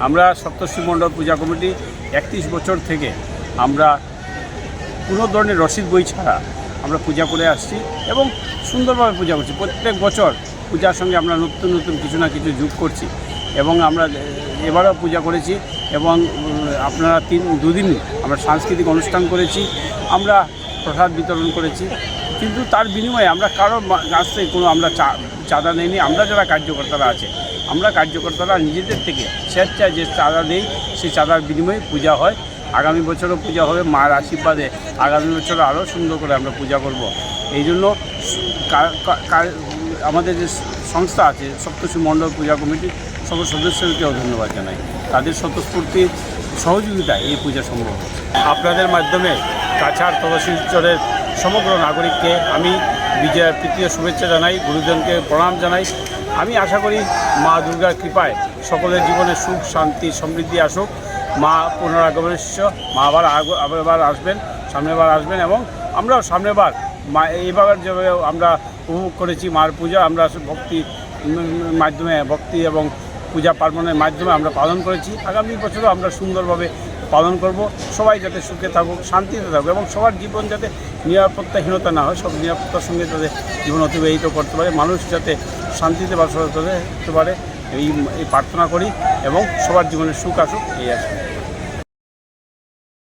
আমরা সপ্তর্ষি মণ্ডল পূজা কমিটি একত্রিশ বছর থেকে আমরা কোনো ধরনের রসিদ বই ছাড়া আমরা পূজা করে আসছি এবং সুন্দরভাবে পূজা করছি। প্রত্যেক বছর পূজার সঙ্গে আমরা নতুন নতুন কিছু না কিছু যোগ করছি এবং আমরা এবারও পূজা করেছি এবং আপনারা তিন, দুদিন আমরা সাংস্কৃতিক অনুষ্ঠান করেছি, আমরা প্রসাদ বিতরণ করেছি। কিন্তু তার বিনিময়ে আমরা কারও মা- কাছ থেকে কোনো আমরা চাঁদা নেইনি। আমরা যারা কার্যকর্তারা আছে আমরা কার্যকর্তারা নিজেদের থেকে স্বেচ্ছায় যে চাঁদা দেই সেই চাঁদার বিনিময়ে পূজা হয়। আগামী বছরও পূজা হবে, মার আশীর্বাদে আগামী বছর আরও সুন্দর করে আমরা পূজা করব। এই জন্য আমাদের যে সংস্থা আছে সপ্তশী মণ্ডল পূজা কমিটির সকল সদস্যদেরকেও ধন্যবাদ জানাই। তাদের স্বতঃস্ফূর্তির সহযোগিতায় এই পূজা সম্ভব। আপনাদের মাধ্যমে কাছাড় তহসিলচরের সমগ্র নাগরিককে আমি বিজয়ের তৃতীয় শুভেচ্ছা জানাই, গুরুজনকে প্রণাম জানাই। আমি আশা করি মা দুর্গার কৃপায় সকলের জীবনে সুখ, শান্তি, সমৃদ্ধি আসুক। মা পুনরাগমনের মা আবার আবার আসবেন সামনেবার আসবেন এবং আমরাও সামনেবার মা এইবার যেভাবে আমরা উপভোগ করেছি মার পূজা, আমরা ভক্তি মাধ্যমে, ভক্তি এবং পূজা পার্বণের মাধ্যমে আমরা পালন করেছি। আগামী বছরও আমরা সুন্দরভাবে পালন করব। সবাই যাতে সুখে থাকুক, শান্তিতে থাকুক এবং সবার জীবন যাতে নিরাপত্তাহীনতা না হয়, সব নিরাপত্তার সঙ্গে তাদের জীবন অতিবাহিত করতে পারে। মানুষ যাতে শান্তিতে বাস করতে পারে, এই এই প্রার্থনা করি এবং সবার জীবনে সুখ আসুক, এই আসুক